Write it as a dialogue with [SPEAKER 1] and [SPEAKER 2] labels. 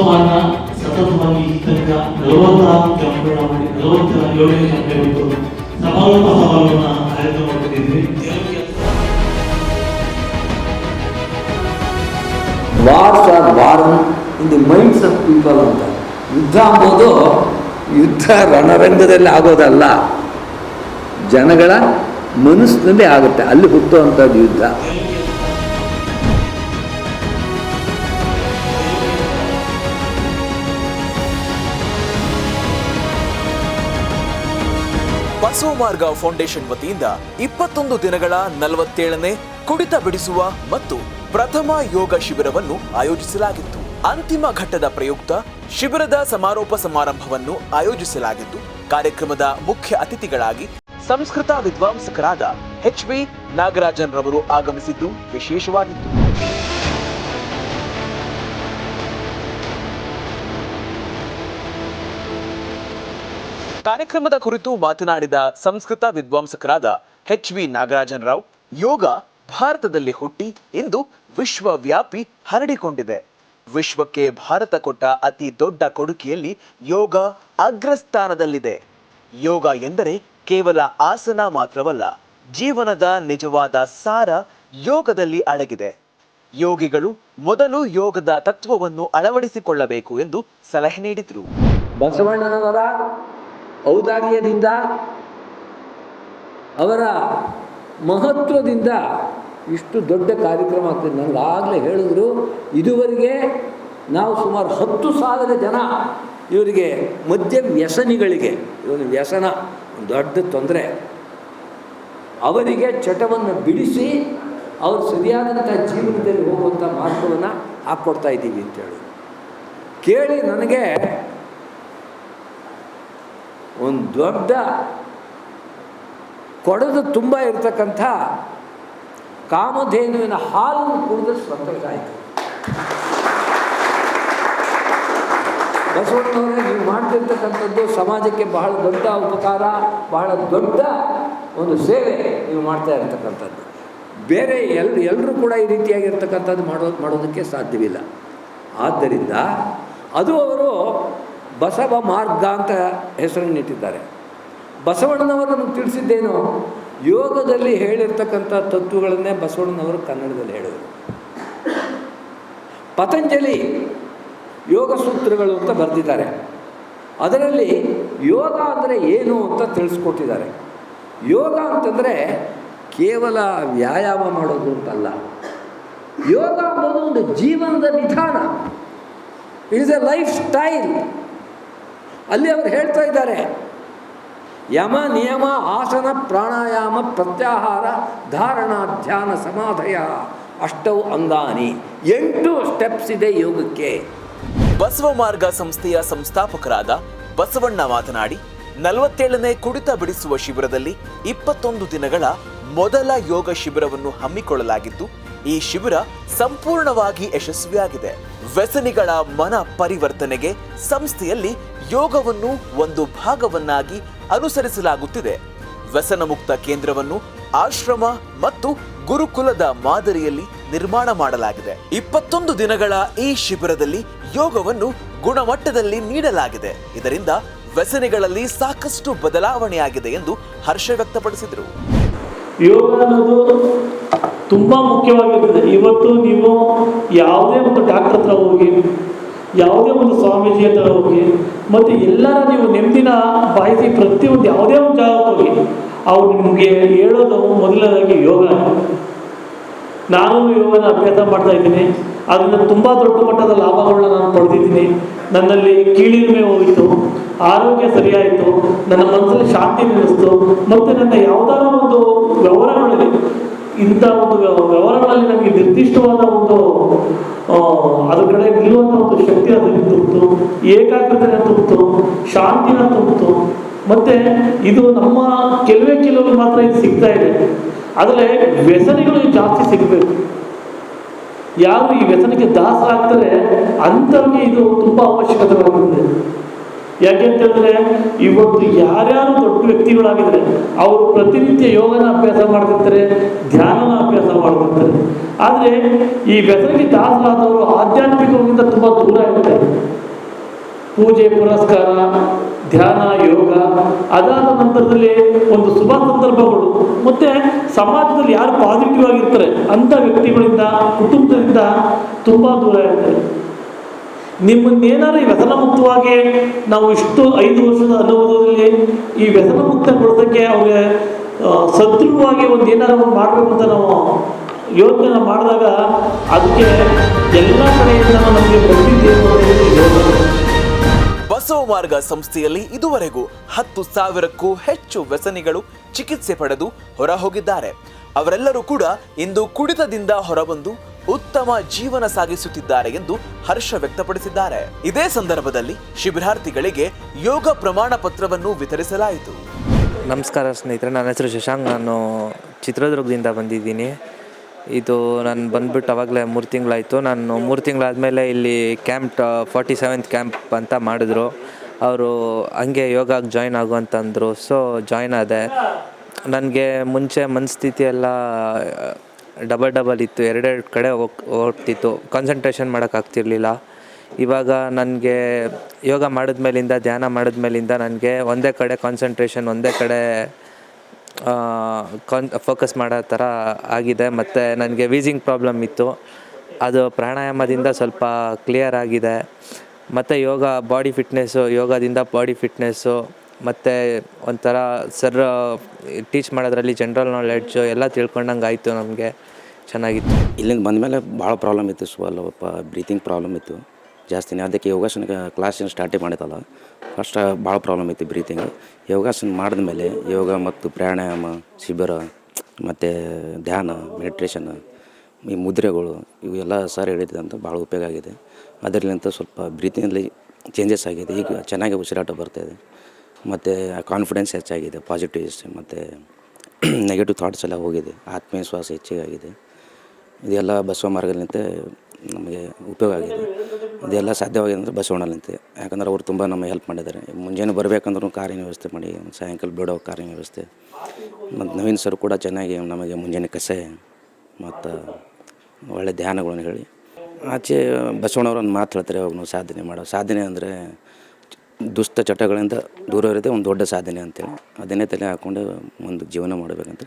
[SPEAKER 1] ಬಸವಮಾನ ಸತತವಾಗಿ ಈ ನಲವತ್ತಾರು ಜನಗಳ ಮಾಡಿ ನಲವತ್ತ ಏಳನೇ ಕ್ಯಾಂಪ್ ಸಮಾರೋಪ ಸಮಾರೋಹ ಆಯೋಜನೆ ಮಾಡ್ತಿದ್ವಿ
[SPEAKER 2] wars are born in the minds of people ಅಂತ. ಯುದ್ಧ ಅಂಬೋದು, ಯುದ್ಧ ರಣರಂಗದಲ್ಲಿ ಆಗೋದಲ್ಲ. ಜನಗಳ ಮನಸ್ಸಿನಲ್ಲಿ ಆಗುತ್ತೆ, ಅಲ್ಲಿ ಹುಟ್ಟುವಂಥದ್ದು ಯುದ್ಧ.
[SPEAKER 3] ಬಸವ ಮಾರ್ಗ ಫೌಂಡೇಶನ್ ವತಿಯಿಂದ ಇಪ್ಪತ್ತೊಂದು ದಿನಗಳ ನಲವತ್ತೇಳನೇ ಕುಡಿತ ಬಿಡಿಸುವ ಮತ್ತು ಪ್ರಥಮ ಯೋಗ ಶಿಬಿರವನ್ನು ಆಯೋಜಿಸಲಾಗಿತ್ತು. ಅಂತಿಮ ಘಟ್ಟದ ಪ್ರಯುಕ್ತ ಶಿಬಿರದ ಸಮಾರೋಪ ಸಮಾರಂಭವನ್ನು ಆಯೋಜಿಸಲಾಗಿತ್ತು. ಕಾರ್ಯಕ್ರಮದ ಮುಖ್ಯ ಅತಿಥಿಗಳಾಗಿ ಸಂಸ್ಕೃತ ವಿದ್ವಾಂಸಕರಾದ ಎಚ್ ವಿ ನಾಗರಾಜನ್ ರವರು ಆಗಮಿಸಿದ್ದು ವಿಶೇಷವಾಗಿತ್ತು. ಕಾರ್ಯಕ್ರಮದ ಕುರಿತು ಮಾತನಾಡಿದ ಸಂಸ್ಕೃತ ವಿದ್ವಾಂಸಕರಾದ ಎಚ್ ವಿ ನಾಗರಾಜನ್ ರಾವ್ ಯೋಗ ಭಾರತದಲ್ಲಿ ಹುಟ್ಟಿ ಇಂದು ವಿಶ್ವವ್ಯಾಪಿ ಹರಡಿಕೊಂಡಿದೆ. ವಿಶ್ವಕ್ಕೆ ಭಾರತ ಕೊಟ್ಟ ಅತಿ ದೊಡ್ಡ ಕೊಡುಗೆಯಲ್ಲಿ ಯೋಗ ಅಗ್ರಸ್ಥಾನದಲ್ಲಿದೆ. ಯೋಗ ಎಂದರೆ ಕೇವಲ ಆಸನ ಮಾತ್ರವಲ್ಲ, ಜೀವನದ ನಿಜವಾದ ಸಾರ ಯೋಗದಲ್ಲಿ ಅಡಗಿದೆ. ಯೋಗಿಗಳು ಮೊದಲು ಯೋಗದ ತತ್ವವನ್ನು ಅಳವಡಿಸಿಕೊಳ್ಳಬೇಕು ಎಂದು ಸಲಹೆ ನೀಡಿದರು.
[SPEAKER 2] ಬಸವಣ್ಣನವರ ಔದಾರ್ಯದಿಂದ, ಅವರ ಮಹತ್ವದಿಂದ ಇಷ್ಟು ದೊಡ್ಡ ಕಾರ್ಯಕ್ರಮ ಆಗ್ತದೆ. ನನಗಾಗಲೇ ಹೇಳಿದ್ರು, ಇದುವರೆಗೆ ನಾವು ಸುಮಾರು ಹತ್ತು ಸಾವಿರ ಜನ ಇವರಿಗೆ ಮದ್ಯ ವ್ಯಸನಿಗಳಿಗೆ, ಇವನು ವ್ಯಸನ ದೊಡ್ಡ ತೊಂದರೆ, ಅವರಿಗೆ ಚಟವನ್ನು ಬಿಡಿಸಿ ಅವರು ಸರಿಯಾದಂಥ ಜೀವನದಲ್ಲಿ ಹೋಗುವಂಥ ಮಾರ್ಗವನ್ನು ಹಾಕ್ಕೊಡ್ತಾ ಇದ್ದೀವಿ ಅಂತೇಳಿ ಕೇಳಿ ನನಗೆ ಒಂದು ದೊಡ್ಡ ಕೊಡದು ತುಂಬ ಇರತಕ್ಕಂಥ ಕಾಮಧೇನುವಿನ ಹಾಲನ್ನು ಕುಡಿದು ಸಂತೋಷ ಆಯಿತು ಬಸವಣ್ಣವರೇ ನೀವು ಮಾಡ್ತಿರ್ತಕ್ಕಂಥದ್ದು ಸಮಾಜಕ್ಕೆ ಬಹಳ ದೊಡ್ಡ ಉಪಕಾರ, ಬಹಳ ದೊಡ್ಡ ಒಂದು ಸೇವೆ ನೀವು ಮಾಡ್ತಾ ಇರತಕ್ಕಂಥದ್ದು. ಬೇರೆ ಎಲ್ ಎಲ್ಲರೂ ಕೂಡ ಈ ರೀತಿಯಾಗಿರ್ತಕ್ಕಂಥದ್ದು ಮಾಡೋ, ಮಾಡೋದಕ್ಕೆ ಸಾಧ್ಯವಿಲ್ಲ. ಆದ್ದರಿಂದ ಅದು ಅವರು ಬಸವ ಮಾರ್ಗ ಅಂತ ಹೆಸರನ್ನಿಟ್ಟಿದ್ದಾರೆ ಬಸವಣ್ಣನವರು ನಮಗೆ ತಿಳಿಸಿದ್ದೇನು? ಯೋಗದಲ್ಲಿ ಹೇಳಿರ್ತಕ್ಕಂಥ ತತ್ವಗಳನ್ನೇ ಬಸವಣ್ಣನವರು ಕನ್ನಡದಲ್ಲಿ ಹೇಳಿದರು. ಪತಂಜಲಿ ಯೋಗ ಸೂತ್ರಗಳು ಅಂತ ಬರೆದಿದ್ದಾರೆ. ಅದರಲ್ಲಿ ಯೋಗ ಅಂದರೆ ಏನು ಅಂತ ತಿಳಿಸ್ಕೊಟ್ಟಿದ್ದಾರೆ. ಯೋಗ ಅಂತಂದರೆ ಕೇವಲ ವ್ಯಾಯಾಮ ಮಾಡೋದು ಅಂತಲ್ಲ. ಯೋಗ ಅನ್ನೋದು ಒಂದು ಜೀವನದ ವಿಧಾನ. It is a lifestyle ಅಲ್ಲಿ ಅವರು ಹೇಳ್ತಾ ಇದ್ದಾರೆ, ಯಮ ನಿಯಮ ಆಸನ ಪ್ರಾಣಾಯಾಮ ಪ್ರತ್ಯಾಹಾರ ಧಾರಣ ಧ್ಯಾನ ಸಮಾಧಯ ಅಷ್ಟವು ಅಂಗಾನಿ, ಎಂಟು ಸ್ಟೆಪ್ಸ್ ಇದೆ ಯೋಗಕ್ಕೆ.
[SPEAKER 3] ಬಸವ ಮಾರ್ಗ ಸಂಸ್ಥೆಯ ಸಂಸ್ಥಾಪಕರಾದ ಬಸವಣ್ಣ ಮಾತನಾಡಿ, ನಲವತ್ತೇಳನೇ ಕುಡಿತ ಬಿಡಿಸುವ ಶಿಬಿರದಲ್ಲಿ ಇಪ್ಪತ್ತೊಂದು ದಿನಗಳ ಮೊದಲ ಯೋಗ ಶಿಬಿರವನ್ನು ಹಮ್ಮಿಕೊಳ್ಳಲಾಗಿದ್ದು ಈ ಶಿಬಿರ ಸಂಪೂರ್ಣವಾಗಿ ಯಶಸ್ವಿಯಾಗಿದೆ. ವ್ಯಸನಿಗಳ ಮನ ಪರಿವರ್ತನೆಗೆ ಸಂಸ್ಥೆಯಲ್ಲಿ ಯೋಗವನ್ನು ಒಂದು ಭಾಗವನ್ನಾಗಿ ಅನುಸರಿಸಲಾಗುತ್ತಿದೆ. ವ್ಯಸನ ಮುಕ್ತ ಕೇಂದ್ರವನ್ನು ಆಶ್ರಮ ಮತ್ತು ಗುರುಕುಲದ ಮಾದರಿಯಲ್ಲಿ ನಿರ್ಮಾಣ ಮಾಡಲಾಗಿದೆ. ಇಪ್ಪತ್ತೊಂದು ದಿನಗಳ ಈ ಶಿಬಿರದಲ್ಲಿ ಯೋಗವನ್ನು ಗುಣಮಟ್ಟದಲ್ಲಿ ನೀಡಲಾಗಿದೆ. ಇದರಿಂದ ವ್ಯಸನಿಗಳಲ್ಲಿ ಸಾಕಷ್ಟು ಬದಲಾವಣೆಯಾಗಿದೆ ಎಂದು ಹರ್ಷ ವ್ಯಕ್ತಪಡಿಸಿದರು.
[SPEAKER 1] ತುಂಬ ಮುಖ್ಯವಾಗಿರ್ತದೆ. ಇವತ್ತು ನೀವು ಯಾವುದೇ ಒಂದು ಡಾಕ್ಟರ್ ಹತ್ರ ಹೋಗಿ, ಯಾವುದೇ ಒಂದು ಸ್ವಾಮೀಜಿ ಹತ್ರ ಹೋಗಿ, ಮತ್ತು ಎಲ್ಲರ ನೀವು ನೆಮ್ಮದಿನ ಬಾಯಿಸಿ ಪ್ರತಿಯೊಂದು ಯಾವುದೇ ಒಂದು ಜಾಗಕ್ಕೆ ಹೋಗಿ, ಅವ್ರು ನಿಮಗೆ ಹೇಳೋದು ಮೊದಲನೇದಾಗಿ ಯೋಗ. ನಾನು ಯೋಗನ ಅಭ್ಯಾಸ ಮಾಡ್ತಾ ಇದ್ದೀನಿ. ಅದರಿಂದ ತುಂಬ ದೊಡ್ಡ ಮಟ್ಟದ ಲಾಭಗಳನ್ನ ನಾನು ಪಡೆದಿದ್ದೀನಿ. ನನ್ನಲ್ಲಿ ಕೀಳಿರಿಮೆ ಹೋಯಿತು, ಆರೋಗ್ಯ ಸರಿಯಾಯಿತು, ನನ್ನ ಮನಸ್ಸಲ್ಲಿ ಶಾಂತಿ ನೆಲೆಸ್ತು ಮತ್ತು ನನ್ನ ಯಾವುದಾದ್ರು ಒಂದು ವ್ಯವಹಾರಗಳಲ್ಲಿ ಇಂಥ ಒಂದು ವ್ಯ- ವ್ಯವಹಾರಗಳಲ್ಲಿ ನಮಗೆ ನಿರ್ದಿಷ್ಟವಾದ ಒಂದು ಅದ್ರ ಕಡೆ ನಿಲ್ಲುವಂಥ ಒಂದು ಶಕ್ತಿ ಅದರಲ್ಲಿ ತುಂಬಿತು. ಏಕಾಗ್ರತೆನ ತುಂಬಿತು. ಶಾಂತಿನ ತುಂಬಿತು. ಮತ್ತೆ ಇದು ನಮ್ಮ ಕೆಲವೇ ಕೆಲವರು ಮಾತ್ರ ಇದು ಸಿಗ್ತಾ ಇದೆ. ಆದರೆ ವ್ಯಸನಿಗಳು ಜಾಸ್ತಿ ಸಿಗಬೇಕು. ಯಾರು ಈ ವ್ಯಸನಕ್ಕೆ ದಾಸರಾಗ್ತಾರೆ ಅಂಥವ್ರಿಗೆ ಇದು ತುಂಬಾ ಅವಶ್ಯಕತೆವಾಗುತ್ತದೆ ಯಾಕೆ ಅಂತ ಹೇಳಿದ್ರೆ ಇವತ್ತು ಯಾರ್ಯಾರು ದೊಡ್ಡ ವ್ಯಕ್ತಿಗಳಾಗಿದ್ದಾರೆ ಅವರು ಪ್ರತಿನಿತ್ಯ ಯೋಗನ ಅಭ್ಯಾಸ ಮಾಡ್ತಿರ್ತಾರೆ, ಧ್ಯಾನನ ಅಭ್ಯಾಸ ಮಾಡ್ತಿರ್ತಾರೆ. ಆದರೆ ಈ ವ್ಯಸನಕ್ಕೆ ದಾಸರಾದವರು ಆಧ್ಯಾತ್ಮಿಕವಾಗಿಂದ ತುಂಬಾ ದೂರ ಇರ್ತಾರೆ ಪೂಜೆ ಪುರಸ್ಕಾರ ಧ್ಯಾನ, ಯೋಗ, ಅದಾದ ನಂತರದಲ್ಲಿ ಒಂದು ಶುಭ ಸಂದರ್ಭಗಳು. ಮತ್ತೆ ಸಮಾಜದಲ್ಲಿ ಯಾರು ಪಾಸಿಟಿವ್ ಆಗಿರ್ತಾರೆ ಅಂಥ ವ್ಯಕ್ತಿಗಳಿಂದ, ಕುಟುಂಬದಿಂದ ತುಂಬ ದೂರ ಇರ್ತಾರೆ. ನಿಮ್ಮನ್ನೇನಾದ್ರು ಈ ವ್ಯಸನ ನಾವು ಇಷ್ಟು ಐದು ವರ್ಷದ ಅನುಭವದಲ್ಲಿ ಈ ವ್ಯಸನ ಮುಕ್ತಗೊಳಿಸೋಕ್ಕೆ ಅವ್ರಿಗೆ ಸದೃಢವಾಗಿ ಒಂದು ಏನಾದ್ರು ಒಂದು ಮಾಡಬೇಕು ಅಂತ ನಾವು ಯೋಚನೆ ಮಾಡಿದಾಗ ಅದಕ್ಕೆ ಎಲ್ಲ ಕಡೆಯಿಂದ ನಮಗೆ ಬಂದಿದ್ದೇವೆ
[SPEAKER 3] ಬಸವ ಮಾರ್ಗ ಸಂಸ್ಥೆಯಲ್ಲಿ ಇದುವರೆಗೂ ಹತ್ತು ಸಾವಿರಕ್ಕೂ ಹೆಚ್ಚು ವ್ಯಸನಿಗಳು ಚಿಕಿತ್ಸೆ ಪಡೆದು ಹೊರ ಹೋಗಿದ್ದಾರೆ ಅವರೆಲ್ಲರೂ ಕೂಡ ಇಂದು ಕುಡಿತದಿಂದ ಹೊರಬಂದು ಉತ್ತಮ ಜೀವನ ಸಾಗಿಸುತ್ತಿದ್ದಾರೆ ಎಂದು ಹರ್ಷ ವ್ಯಕ್ತಪಡಿಸಿದ್ದಾರೆ. ಇದೇ ಸಂದರ್ಭದಲ್ಲಿ ಶಿಬಿರಾರ್ಥಿಗಳಿಗೆ ಯೋಗ ಪ್ರಮಾಣ ಪತ್ರವನ್ನು ವಿತರಿಸಲಾಯಿತು.
[SPEAKER 4] ನಮಸ್ಕಾರ ಸ್ನೇಹಿತರೆ, ನನ್ನ ಹೆಸರು ಶಶಾಂಕ್. ನಾನು ಚಿತ್ರದುರ್ಗದಿಂದ ಬಂದಿದ್ದೀನಿ. ಇದು ನಾನು ಬಂದ್ಬಿಟ್ಟು ಅವಾಗಲೇ ಮೂರು ತಿಂಗಳಾಯಿತು. ನಾನು ಮೂರು ತಿಂಗಳಾದಮೇಲೆ ಇಲ್ಲಿ ಕ್ಯಾಂಪ್ ಫಾರ್ಟಿ ಸೆವೆಂತ್ ಕ್ಯಾಂಪ್ ಅಂತ ಮಾಡಿದ್ರು. ಅವರು ಹಂಗೆ ಯೋಗಕ್ಕೆ ಜಾಯ್ನ್ ಆಗು ಅಂತಂದರು ಸೊ ಜಾಯ್ನ್ ಆದೆ. ನನಗೆ ಮುಂಚೆ ಮನಸ್ಥಿತಿ ಎಲ್ಲ ಡಬಲ್ ಡಬಲ್ ಇತ್ತು, ಎರಡೆರಡು ಕಡೆ ಹೋಗ್, ಹೋಗ್ತಿತ್ತು. ಕಾನ್ಸಂಟ್ರೇಷನ್ ಮಾಡೋಕ್ಕಾಗ್ತಿರ್ಲಿಲ್ಲ ಇವಾಗ ನನಗೆ ಯೋಗ ಮಾಡಿದ್ಮೇಲಿಂದ, ಧ್ಯಾನ ಮಾಡಿದ್ಮೇಲಿಂದ ನನಗೆ ಒಂದೇ ಕಡೆ ಕಾನ್ಸಂಟ್ರೇಷನ್ ಒಂದೇ ಕಡೆ ಕಾನ್ ಫೋಕಸ್ ಮಾಡೋ ಥರ ಆಗಿದೆ. ಮತ್ತು ನನಗೆ ವೀಸಿಂಗ್ ಪ್ರಾಬ್ಲಮ್ ಇತ್ತು. ಅದು ಪ್ರಾಣಾಯಾಮದಿಂದ ಸ್ವಲ್ಪ ಕ್ಲಿಯರ್ ಆಗಿದೆ. ಮತ್ತು ಯೋಗ ಬಾಡಿ ಫಿಟ್ನೆಸ್ಸು ಯೋಗದಿಂದ ಬಾಡಿ ಫಿಟ್ನೆಸ್ಸು ಮತ್ತು ಒಂಥರ ಸರ್ ಟೀಚ್ ಮಾಡೋದ್ರಲ್ಲಿ ಜನ್ರಲ್ ನಾಲೆಡ್ಜು ಎಲ್ಲ ತಿಳ್ಕೊಂಡಂಗೆ ಆಯಿತು ನಮಗೆ. ಚೆನ್ನಾಗಿತ್ತು.
[SPEAKER 5] ಇಲ್ಲಿಂದ ಬಂದಮೇಲೆ ಭಾಳ ಪ್ರಾಬ್ಲಮ್ ಇತ್ತು ಸ್ವಲ್ಪ ಬ್ರೀತಿಂಗ್ ಪ್ರಾಬ್ಲಮ್ ಇತ್ತು. ಜಾಸ್ತಿನೇ ಅದಕ್ಕೆ ಯೋಗಾಸನ ಕ್ಲಾಸಿನ ಸ್ಟಾರ್ಟೇ ಮಾಡಿದಲ್ಲ ಫಸ್ಟ್ ಭಾಳ ಪ್ರಾಬ್ಲಮ್ ಇತ್ತು ಬ್ರೀತಿಂಗ್ ಯೋಗಾಸನ ಮಾಡಿದ ಮೇಲೆ ಯೋಗ ಮತ್ತು ಪ್ರಾಣಾಯಾಮ, ಶಿಬಿರ, ಮತ್ತು ಧ್ಯಾನ ಮೆಡಿಟೇಷನ್ ಈ ಮುದ್ರೆಗಳು ಇವೆಲ್ಲ ಸರ್ ಹೇಳಿದಂತ ಭಾಳ ಉಪಯೋಗ ಆಗಿದೆ. ಅದರಲ್ಲಿಂತ ಸ್ವಲ್ಪ ಬ್ರೀತಿಂಗಲ್ಲಿ ಚೇಂಜಸ್ ಆಗಿದೆ. ಈಗ ಚೆನ್ನಾಗಿ ಉಸಿರಾಟ ಬರ್ತಾಯಿದೆ ಮತ್ತು ಕಾನ್ಫಿಡೆನ್ಸ್ ಹೆಚ್ಚಾಗಿದೆ ಪಾಸಿಟಿವ್ಸ್ ಮತ್ತು ನೆಗೆಟಿವ್ ಥಾಟ್ಸ್ ಎಲ್ಲ ಹೋಗಿದೆ, ಆತ್ಮವಿಶ್ವಾಸ ಹೆಚ್ಚಿಗಾಗಿದೆ. ಇದೆಲ್ಲ ಬಸವ ಮಾರ್ಗಲಿಂತ ನಮಗೆ ಉಪಯೋಗ ಆಗಿದೆ. ಇದೆಲ್ಲ ಸಾಧ್ಯವಾಗಿದೆ ಅಂದರೆ ಬಸವಣ್ಣಲಿಂತೆ ಯಾಕಂದ್ರೆ ಅವ್ರು ತುಂಬ ನಮಗೆ ಹೆಲ್ಪ್ ಮಾಡಿದ್ದಾರೆ. ಮುಂಜಾನೆ ಬರಬೇಕಂದ್ರೂ ಕಾರಿನ ವ್ಯವಸ್ಥೆ ಮಾಡಿ ಸಾಯಂಕಾಲ ಬಿಡೋ ಕಾರಿನ ವ್ಯವಸ್ಥೆ. ಮತ್ತು ನವೀನ್ ಸರ್ ಕೂಡ ಚೆನ್ನಾಗಿ ನಮಗೆ ಮುಂಜಾನೆ ಕಸೆ, ಮತ್ತು ಒಳ್ಳೆ ಧ್ಯಾನಗಳನ್ನು ಹೇಳಿ. ಆಚೆ ಬಸವಣ್ಣವ್ರನ್ನ ಮಾತು ಹೇಳ್ತಾರೆ ನಾವು ಸಾಧನೆ ಮಾಡೋ. ಸಾಧನೆ ಅಂದರೆ ದುಷ್ಟ ಚಟಗಳಿಂದ ದೂರ ಇರೋದೇ ಒಂದು ದೊಡ್ಡ ಸಾಧನೆ ಅಂತೇಳಿ ಅದನ್ನೇ ತಲೆ ಹಾಕ್ಕೊಂಡು ಒಂದು ಜೀವನ ಮಾಡಬೇಕಂತ